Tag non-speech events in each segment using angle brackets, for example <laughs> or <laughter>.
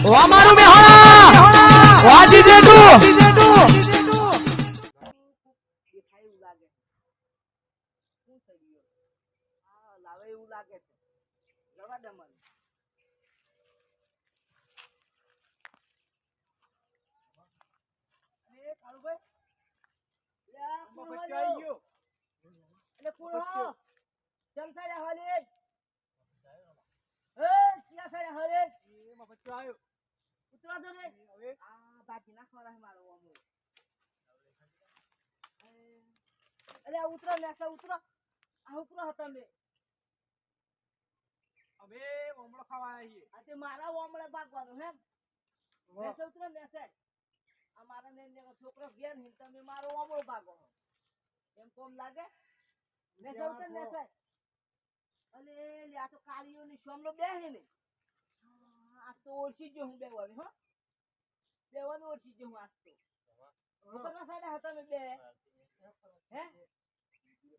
ઓ અમારું મેહોણા વાજી દેખાય એવું લાગે શું થઈ ગયું હા લાવે એવું લાગે છે જવા દે મને અરે કાળુભાઈ લે આ કોણ વાળો? એટલે કોણ હો? ચમ સાડ્યા હોલે એ ક્યાં દો રે આ બાકી નાખવાના છે મારો અમો અરે આ ઉતરો આ ઉતરો તમે અમે ઓમળો ખાવા આવ્યા આ તે મારા ઓમળે ભાગવાનું હે નેસે ઉતરો નેસે આ મારા ને છોકરો ઘેર ને તમે મારો ઓમળો ભાગો એમ કોમ લાગે નેસે ઉતરો નેસે અલે લે આ તો કાળીઓ ની સોમનો બે હે ને હા, આ તો ઓળખી ગયો હું બેવાની હો. બેવાનું ઓળખી જો હું આજ તો. સાડા હતા મેં બે? હે?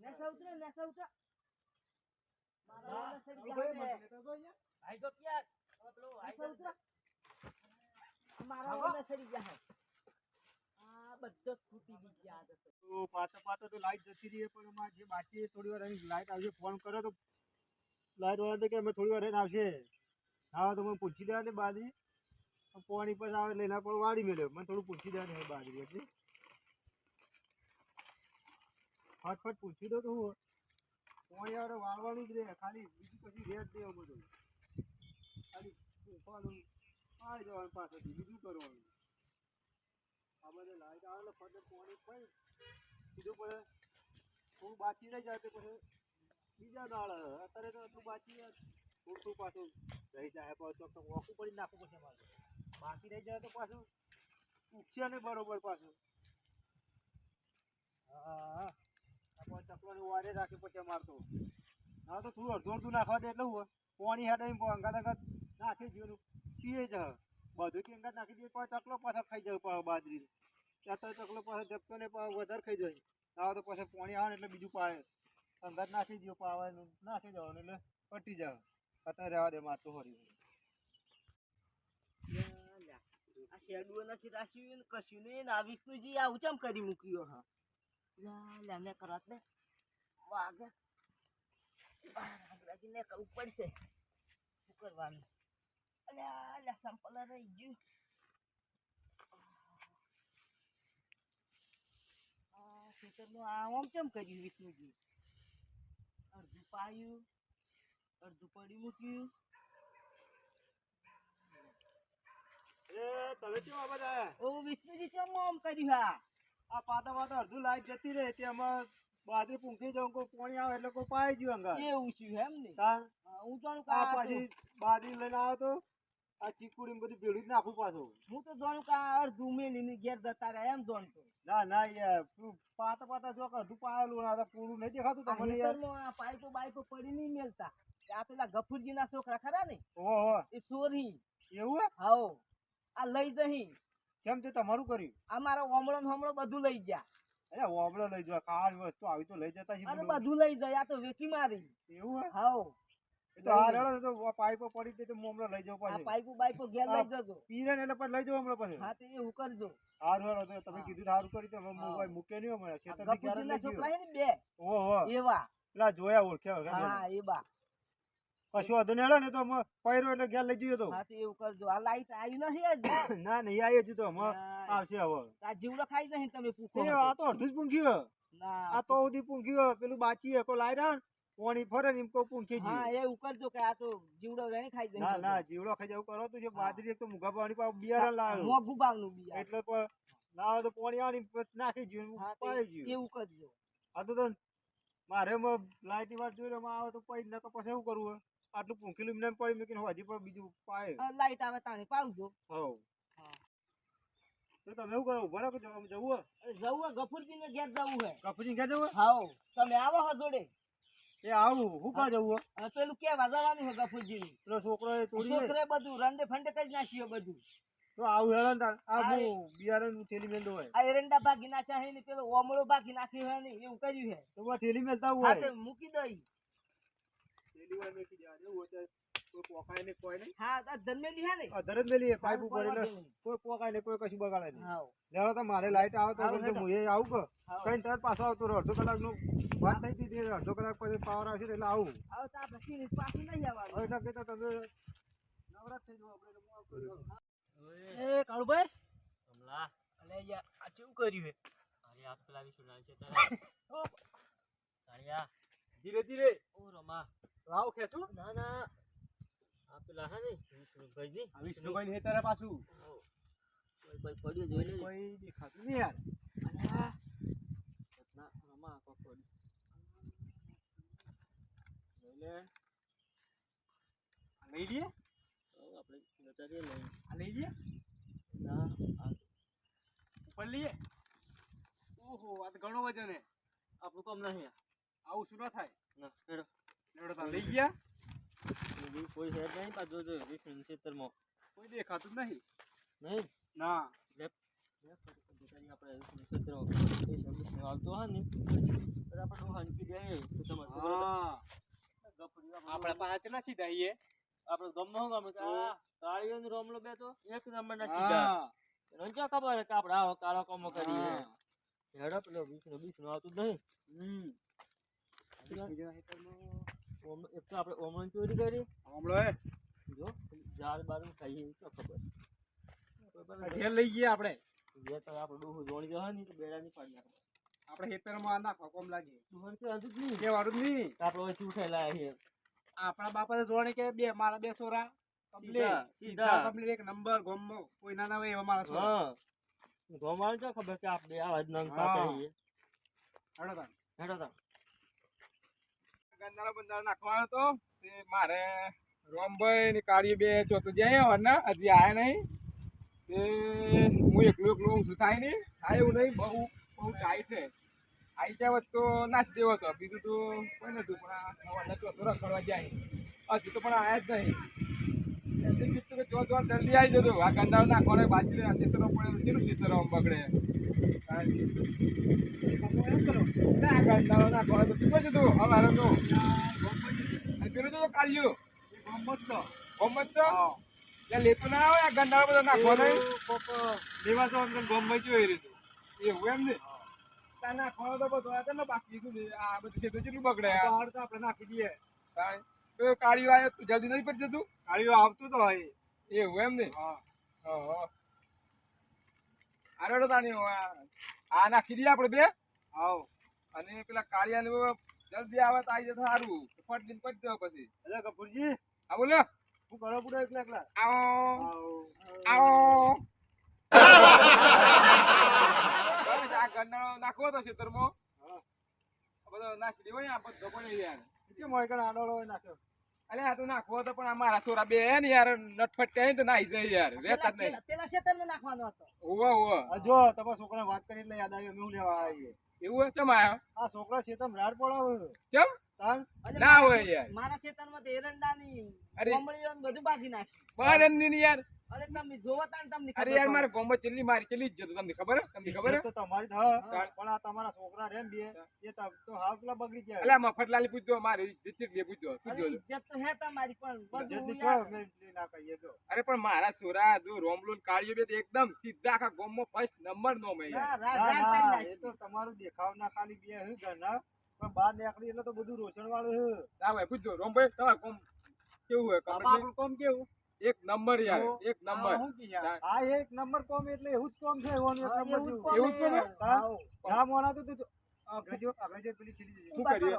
નેસા ઉતરે નેસા ઉતર મારા ગયા તો ક્યાં નેસા ઉતર મારા સડી ગયા હે. આ બધો જ ફૂટી બી ગયા તો. પાછા પાછા તો લાઈટ જતી રહી પણ અમારે જે બાકી થોડી વાર લાઈટ આવશે ફોન કર્યો તો. લાઈટ વાળા કે અમે થોડી વાર રહીને આવશે. હા, તો મને પૂછી દેવા ને બાજરી. પોણી પર આવે એટલે એના પણ વાળી મેળ્યો મને થોડું પૂછી દેવા ને બાજરી એટલે. ફટફટ પૂછી દો તો હું. પોણી આવે વાળવાનું જ રહે. ખાલી બીજું પછી રહે જ નહીં બધું. ખાલી પૂછવાનું આવી જવાનું પાછળથી. બીજું કરવાનું. આ બધે લાઈટ આવે ને ફટ પોણી પડી સીધું પડે. થોડું બાકી રહી જાય તો પછી બીજા દાળ અત્યારે તો એટલું બાકી થોડું પાછું રહી જાય પાછું તો ઓખું પડી નાખવું પડશે મારે બાકી રહી જાય તો પાછું ઉગશે નહીં બરોબર પાછું. હા આપણે ચકલાની વારે રાખી પછી મારતો હા, તો થોડું અડધું અડધું નાખવા દે એટલે હું પાણી હેડે અંગાત અંગાત નાખી જીવનું પીએ જ બધું કે અંગાત નાખી દઈએ પાછો ચકલો પાછા ખાઈ જાય બાજરી ત્યાં તો ચકલો પાછો જપતો ને વધારે ખાઈ જાય. હા, તો પછી પાણી આવે ને એટલે બીજું પાડે. અંગાત નાખી દો પાવાનું નાખી જવાનું એટલે પટી જાય. અત્યારે રહેવા દે મારતો હોરી. આ શેડુઓ નથી રાખ્યું કશું નહીં આ વિષ્ણુજી આવું ચમ કરી મૂક્યો હા? લ્યા, લ્યા, ને કરત ને. વાગે ને કરવું પડશે. શું કરવાનું? અલ્યા અલ્યા સંપલ રહી ગયું. આ ખેતરનું આમ ચમ કર્યું વિષ્ણુજી? અડધું પાયું. અડધું પડી મૂક્યું. એ તમે કેવા બધા? ઓ વિષ્ણુજી ચમ આમ કર્યું હા? આ પાતા પાતા અડધું લાઈટ જતી રહે તેમાં બાજરી પૂંખી જાઉં કોઈ પોણી આવે એટલે કોઈ પાઈ ગયું એવું છે એમ ને? હા, હું કે આ પછી બાજરી લઈને આવ્યો તો આ ચીકુડી બધું ભેળું જ નાખું પાછું. હું તો જાણું કે અડધું મેલીને ઘેર જતા રહ્યા એમ જાણતો. ના ના યાર તું પાતા પાતા જો અડધું પાયેલું પૂરું નહીં દેખાતું તમને યાર. પાઇપો બાઈપો પડી નહીં મેલતા. આ પેલા ગફુરજીના છોકરા ખરા ને? ઓહો એ સોરી. એવું? હાઓ આ લઈ જહી. કેમ તે તમારું કર્યું? આ મારા ઓમળો ને હમળો બધું લઈ ગયા. અરે ઓબળો લઈ જાય કાળ વસ્તુ આવી તો લઈ જતા બધું. લઈ જાય આ તો વેચી મારી. એવું હાઓ તો આ રેડો ને તો આ પાઇપો પડી તે તો મોમલો લઈ જવો આ પાઇપો બાઈપો ઘેર લઈ જજો. પીરે ને એટલે લઈ જવો હમણાં પછી. હા તો એવું કરજો હારું હેડો તો તમે કીધું સારું કરી તો મોબાઈલ મૂકે નહીં હમણાં. આ ખેતરની ક્યારે છોકરા છે ને બે. ઓહો. એવા. પેલા જોયા ઓળખ્યા હા એ બા. કશું વાંધો નહીં હેડો ને તો પૈરો એટલે ઘેર લઈ જઈએ તો. હા તો એવું કરજો આ લાઈટ આવી નથી હજી. <coughs> ના નહીં આવીએ છીએ તો આવશે હવે. આ જીવડો ખાઈ જશે તમે પૂછો આ તો અડધું જ પૂંખ્યું ના. આ તો સુધી પૂંખ્યું પેલું બાચી કોઈ લાઈટ આવે પોણી ફરે ને એમ કોઈ પૂંખી હા એ ઉકળજો કે આ તો જીવડો વેણી ખાઈ જાય ના ના જીવડો ખાઈ જવું કરો તું જે બાજરી એક તો મુગા પાણી પાવ બિયારણ લાવ્યો. મોઘું ભાવનું બિયારણ. એટલે કોઈ ના તો પોણી આની ને નાખી ગયું પાઈ ગયું. એવું કરજો આ તો મારે લાઈટની વાત જોઈ રહ્યો આવે તો પછી નકર પછી શું કરવું આટલું પૂંખેલું એમને પડી મૂકીને હજી પણ બીજું પાય. લાઈટ આવે તાણી પાવજો. હવ. તો તમે એવું કરો ઊભા રહો જવું જવું હોય ગફુરજીને ઘેર જવું હે ઘેર જવું હાઉ તમે આવો હો જોડે એ આવું હું. કા જવું પેલું કેવા જવાનું હે ગફુરજીનું પેલો છોકરો એ તોડી છોકરે બધું રંડે ફંડે કરી નાખ્યું બધું. તો આવું હેડો તાર. આ હા, હું બિયારણનું થેલી મેલતો હોય. આ એરંડા ભાગી નાખ્યા હે ને પેલો ઓમળો ભાગી નાખ્યો હે ને એવું કર્યું હે. તો થેલી મેલતા હા હોય. તે મૂકી દઈ. થેલી હોય મૂકી દેવા જેવું હોય કોઈ પોકાય કોઈ નહીં હા જન્મેલી હે ને અધર જ મેલી પાઇપ ઉપર. કોઈ પોકાય કોઈ કશું બગાડે નહીં. તો મારે લાઈટ આવે તો. હું એ આવું કે કઈ તરત પાછો આવતો રહો. અડધો કલાકનું વાત થઈ હતી અડધો કલાક પછી પાવર આવશે એટલે આવું. પાછું નહીં આવવાનું. હવે ના તમે નવરાત થઈ જાઓ આપણે તો હું આવતો રહ્યો. એ કાળુભાઈ. અલે યાર આ કેવું કર્યું હે? અરે આ પેલા વિષ્ણુ છે તારા. <laughs> ધીરે ધીરે. ઓ રમા. લાવ ખેંચું. ના ના. આ પેલા હે ને વિષ્ણુભાઈ ની આ વિષ્ણુભાઈ ને તારા પાછું. કોઈ કોઈ પડ્યો જોઈ લેજે. કોઈ દેખાતું નહીં યાર. અલ્યા. ના રમા આ કોક લઈ લે. લઈ લઈએ આપણે. આ લઈ લઈએ ના આ. ઉપર લઈએ. ઓહો આ તો ઘણો વજન હે. આપણું કામ નહીં આવું શું ના થાય? ના. લેવડો લઈ ગયા. કોઈ જ નહીં પાછું જોજો વિષ્ણુ ક્ષેત્રમાં. કોઈ દેખાતું નહીં. નહીં? ના. આપડે હોય ને સીધા આઈએ આપણે ગમનો ગમે કાળીઓ રોમલો બે તો એક નંબર ના સીધા. ખબર કે આપણે આવો કાળો કામો કરીએ. હેડો પેલો વિષ્ણુ વિષ્ણુ આવતું નહીં. હમ. ઓમ એક તો આપણે ઓમણ ચોરી કરી. હે. જો ઝાડ બાર ખાઈએ તો ખબર. આ ઘેર લઈ ગયા આપણે. જે તો આપણે ડોહું જોણી જવા નહીં તો બેડા નહીં પાડી નાખવા. આપણે ખેતરમાં ના કોમ લાગે. તું તો હજુ જ નહીં. કે વાળું જ નહીં? આપણે ઓછી ઉઠેલા છે આપણા બાપા તો જોણે કે બે મારા બે સોરા કમ્પ્લીટ સીધા. કમ્પ્લીટ એક નંબર ગોમમાં કોઈ ના ના હોય એવા મારા સોરા ગોમાળ ક્યાં ખબર કે આપણે આવા જ નંગ. પાકડીએ. હેડો તા હેડો તા ગંદાળો બંદાળો નાખવાનો હતો. તે મારે રોમભાઈ ને કાળી બે ચોથું જાય હોરના હજી આવ્યા નહીં. તે હું એકલું એકલું ઊંઘું થાય નહીં. થાય એવું નહીં, બહુ બહુ ટાઈટ છે. આવી જાય તો નાસી દેવો હતો. બીજું તો કોઈ નતું પણ આ સવારના ચોથો રખડવા જાય હજી તો પણ આવ્યા જ નહીં. એટલે કીધું કે જો જો જલ્દી આવી જજો. આ ગંદાળો નાખવાનો બાજુ આ ખેતરો પડે કેટલું આમ બગડે? ના તો શું જ તું હવે તો પેલું તો તો ગોમત તો લેતો ના આવે આ ગંડાળો બધો નાખવો નહીં લેવા તો અંદર ગમત ને તો બધો તમને બાકી કીધું આ બધું છે બગડે આ તો આપણે નાખી દઈએ. તો કાળિયું આવ્યો તું જલ્દી નહીં પડી જતું કાળીઓ આવતું તો હોય એવું એમ ને હા હા અરે તાણી આ નાખી દઈએ આપણે બે આવો અને પેલા કાળિયાને જલ્દી આવે તો આવી જશે સારું ફટ દિન પટ જાવ પછી. એટલે કપૂરજી. હા બોલો. હું કરો પૂરો એકલા એકલા? આવો. આવો. આ ગંડાળો નાખવો તો ખેતરમાં. આ બધો નાખી દેવો ને આ બધો પણ યાર. કેમ હોય કે આડોળો નાખ્યો? અરે આ તો નાખવો તો પણ આ મારા સોરા બે હે ને યાર નટફટ કહે તો નાઈ જાય યાર રેતા નહીં. પેલા શેતર નો નાખવાનો હતો. ઓવા ઓવા જો તમે છોકરા વાત કરી એટલે યાદ આવ્યું હું લેવા આવીએ એવું હોય ચમ આ છોકરા શેતમ રાડ પડાવ કેમ? ના હોય યાર. મારા ખેતરમાં તો એરંડાની અરે. કોમળીઓ બધું બાકી નાખ્યું બહારની યાર. અરે તમે જોવો તાણ તમને અરે યાર. મારે ગોમો ચેલી મારી ચેલી જ જતો તમને ખબર તમને ખબર તો તમારી હા. તાન. પણ આ તમારા છોકરા રે ને બે એ તો તો હાવ બગડી ગયા. અલ્યા મફતલાલી પૂછજો મારી ઇજ્જત પૂછજો પૂછજો. ઇજ્જત તો હે તમારી પણ બધું યાર, છો, મેં એટલી ના કહીએ જો. અરે પણ મારા સોરા જો રોમલો ને કાળિયો બે તો એકદમ સીધા આખા ગોમો ફર્સ્ટ નંબર નો મેં ના, યાર. ના, ના. એ તો તમારું દેખાવના ખાલી બે હે ઘરના. પણ બહાર નીકળી એટલે તો બધું રોશન વાળું હે. ના ભાઈ પૂછજો રોમભાઈ તમારું કોમ કેવું હોય આપણું કોમ કેવું? એક નંબર યાર એક નંબર આ એક નંબર કોમ એટલે એવું જ કોમ છે એવું એક નંબર એવું જ. કોમ હે. મોના તો તું તો આગળ જો આગળ જો પેલી શું કરીએ.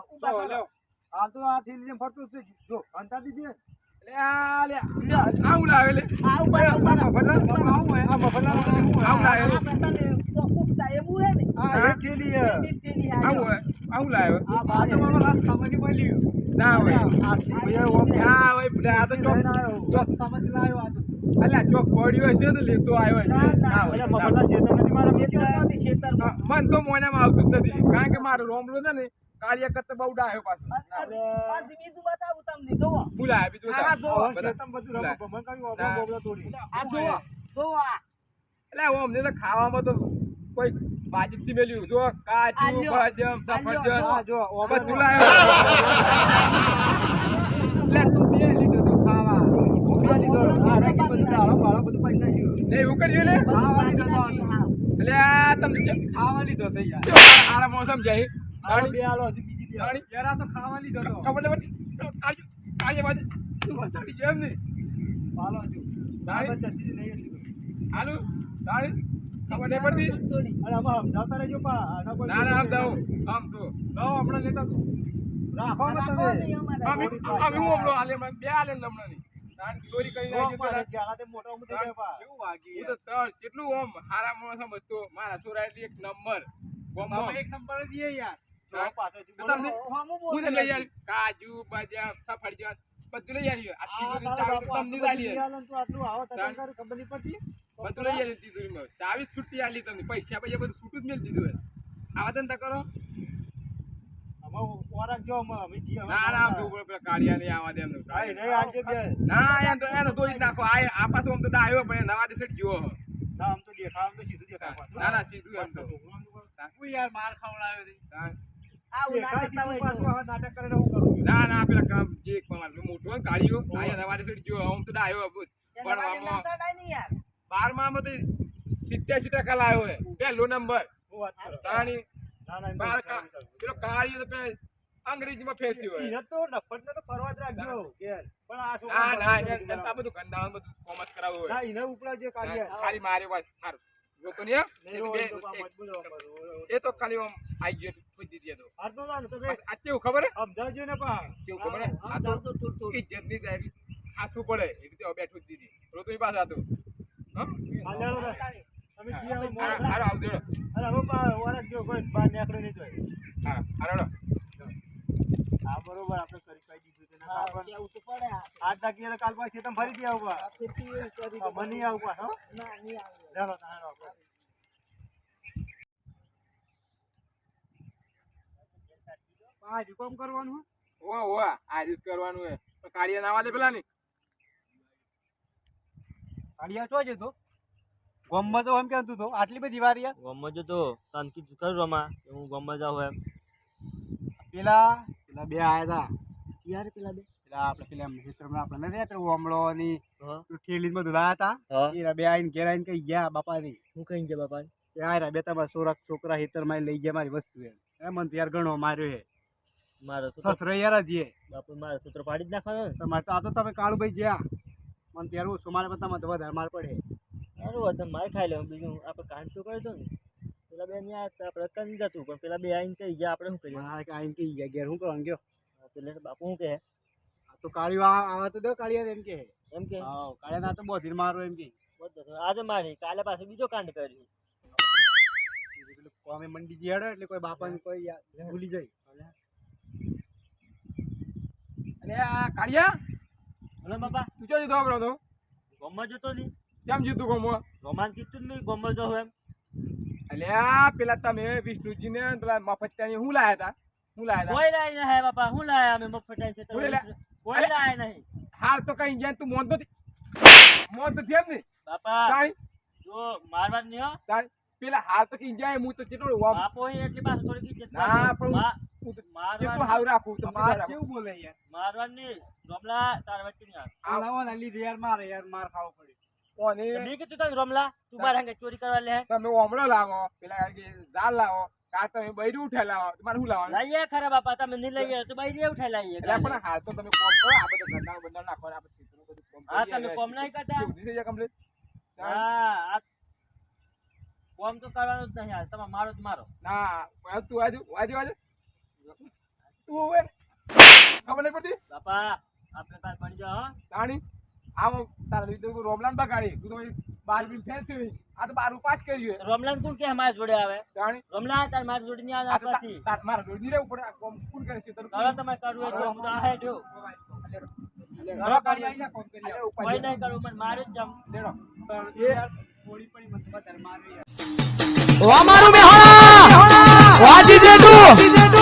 હાલ તો આ થેલી જેમ ફરતું છે. જો અંતા દીધી. લે આ લે આવું લાવે લે આ આવું. આ. આવું લાવે આ એવું હે ને આ થેલી હે. આવું આવું લાવે આ બાજુ મારો લાસ્ટ ખાવાની મળ્યું. ના હોય ઓમ ના હોય બધા આ તો આવ્યો. લાવ્યો આ તો. અલ્યા ચોક પડ્યો હશે ને લેતો આવ્યો હશે ના, હોય અલ્યા મફતલાલ નથી મારા મન તો મોનામાં આવતું જ નથી કારણ કે મારો રોમલું છે ને કાળિયા કરતા બહુ ડાયો પાછો બીજું બતાવું તમને જોવો બોલાય બીજું. જો. બધા. રમો. મને. તોડી. આ જોવો જોવો એટલે ઓમને તો ખાવામાં તો કોઈ બાજીથી મેલ્યું. જો કાજુ. બદામ સફરજન. જો, બધું લાવ્યો. એટલે તું બે લીધું તું ખાવા. લીધો. આ રાખી બધું ડાળો બાળો બધું પૈસા જીવ લે એવું કરજો લે? ખાવા લીધો તો. એટલે આ તમને ખાવા લીધો થઈ યાર. આરા મોસમ જાય આનો બે આલો હજી બીજી બે. દાણી. યાર તો ખાવા લીધો તો. ખબર નથી કાળિયો કાળિયો બાજુ તું વસાડી જેમ એમ ને પાલો જો દાણી. હાલું દાણી ખબર નહીં પડતી? અરે આમાં સમજાવતા રહેજો પા ના ના આમ જાઉં આમ તો. લાવો હમણાં લેતા તો. રાખો ને તમે. આમ આમ હું હમણાં આલે હમણાં બે આલે ને હમણાં ની ચોરી કરી તે મોટો ઊંધો જાય પા. કેવું વાગી હું તો તળ કેટલું ઓમ? હારા માણસ સમજતો મારા છોરા એટલે એક નંબર. એક નંબર જ યાર. કાજુ બદામ સફરજન બધું લઈ આવી તમને આટલું આવો તને ખબર નહીં પડતી? બધું લઈ આવી મેં ચાવીસ છૂટી આલી તમને પૈસા પૈસા બધું છૂટું જ મેં દીધું આવા ધંધા કરો. જો ના ના પેલા કાળિયા નહીં આવા દે એમનું ભાઈ નહીં આજે બે. ના એમ તો એનો ધોઈ જ નાખો. આ આ પાછો આમ તો ડાયો પણ નવા દેશટ ગયો આમ તો દેખાવ આમ તો સીધું દેખાવ પાછું. ના ના સીધું એમ તો. હું. યાર માર ખાવડાવ્યો છે. ના દેખાય કરતા હોય પાછું તો. હવે નાટક કરીને હું કરું ના ના પેલા કામ જે મોટો હોય ને નવા દેશટ ગયો આમ તો ડાયો. પણ માટે આમાં ના સડાય નહીં યાર. બારમા માં તો સિત્યાસી ટકા લાવ્યો હે પહેલો નંબર તાણી ના ના એમ તો. પેલો અંગ્રેજીમાં ફેરતી હોય. તો નફ્ફતને તો ફરવા જ રાખજો પણ આ ના ના બધું એને બધું કોમર્સ કરાવવું હોય. ના, એને ઉપડા જે. ખાલી મારે વાત સારું જોતો. એ તો ખાલી આમ આઈ ગયો દીધી ના ને આ કેવું ખબર સમજાવજો ને પા કેવું ખબર આ તો. ઇજ્જતની જાય હાથું પડે એ રીતે બેઠું જ દીધી. રોતો પાસે હતું કરવાનું હે? ઓવા ઓવા આ. રીત કરવાનું હે? કાળિયા નાવા દે પેલા ની કાળિયા ચો જતો ગોમમાં તો એમ કહેતું હતો. આટલી બધી વાર યાર ગામમાં જતો તાનકી કરું રમા. કે હું ગામમાં જાઉં એમ. પેલા પેલા બે આયા હતા યાર પેલા બે. પેલા આપણે પેલા મિત્રમાં આપણે નથી પેલું ઓમળો ની હતા બે આઈને ઘેર આવીને કઈ ગયા બાપાની. હું કઈ ગયા બાપા આ બે તમારા સોરા છોકરા હેતરમાં લઈ ગયા મારી વસ્તુ એમ. એ મને તો યાર ઘણો માર્યો હે મારો સસરો યાર જ બાપુ મારો સૂત્ર પાડી જ નાખવાનો તમારે તો આ તો તમે કાળુભાઈ જ્યાં. મને ત્યારે ઓછું મારે બધામાં તો વધારે માર પડે. સારું હતું મારે ખાઈ લેવું બીજું આપણે કામ તો કરી દો ને. પેલા બે ને આ આપણે કરી જતું પણ પેલા બે આવીને કહી ગયા આપણે શું કરીએ? મારે આઈને કહી ગયા ઘેર શું કરવાનું ગયો? પેલે બાપુ શું કહે? આ તો કાળિયો આવા તો દો કાળિયા એમ કે એમ કે હા કાળિયા ના તો બોધીર મારો એમ કે બધું આજે મારી કાલે પાસે બીજો કાંડ કર્યું. કોમે મંડી જે હેડે એટલે કોઈ બાપાને કોઈ ભૂલી જાય. અરે આ કાળિયા? બાપા. તું ચો જીતો આપણો તો? ગોમમાં જતો નહીં. કેમ જીતું ગમો રોમાન કીધું નહીં ગોમમાં જાઉં એમ. અલ્યા પેલા તમે વિષ્ણુજી પેલા મફતિયાની હું લાયા હતા હું લાયા કોઈ લાય નહીં બાપા. હું લાયા અમે મફટાઈ છે કોઈ લા- નહીં. હાર તો કઈ ગયા તું મોન તો મોન તો થયા ને? બાપા તાણી જો મારવા નહીં હો. તાણી પેલા હાર તો કઈ જાય હું તો કેટલો બાપો એટલી પાસે થોડી ના, પણ હું- મા- હું તો મારવા કેટલું હારું રાખું તો માર કેવું બોલે યાર? મારવા રોમલા તાર વચ્ચે નહીં આલાવા ના લીધે યાર મારે યાર માર ખાવો પડે. કોને? મેં કીધું તને રોમલા તું મારા હાંગે ચોરી કરવા લે. તમે ઓમળો લાવો પેલા કે ઝાલ લાવો કાં તમે બૈરું ઉઠે લાવો. તમારે શું લાવવાનું? લઈએ ખરા બાપા તમે નહીં લઈએ તો બાઈ ઉઠાઈ લાવીએ એટલે પણ હાલ તો તમે કોમ કરો આ બધું ગંદા બંદા નાખવાના આપણે ખેતરનું બધું હા તમે કોમ નહીં કરતા? થઈ હા કોમ તો કરવાનું જ નહીં હાલ તમે મારો જ મારો. ના તું આજુ આજુ આજુ તું હવે ખબર નહીં પડતી? બાપા આપણે કાલ પડી જાઓ હો. તાણી તારા લીધે તું રોમલાન બગાડી. તું તો બાર બી ફેલ થયું આ તો બાર પાસ કર્યું રોમલાન કોણ કે અમારા જોડે આવે? તાણી. રોમલા તાર મારી જોડે નહીં આવે આ તો તા- પછી તાર- મારા જોડે નહીં રહેવું પડે. આ કોમ કોણ કરે છે. તારું હવે તમે કરવું હું તો જો કરી. ઉપર કોઈ નહીં કરવું મને મારે જ જમ. લેડો. એ થોડી પડી મને વધારે મારે ઓ અમારું મેહોણા વાજી જેઠું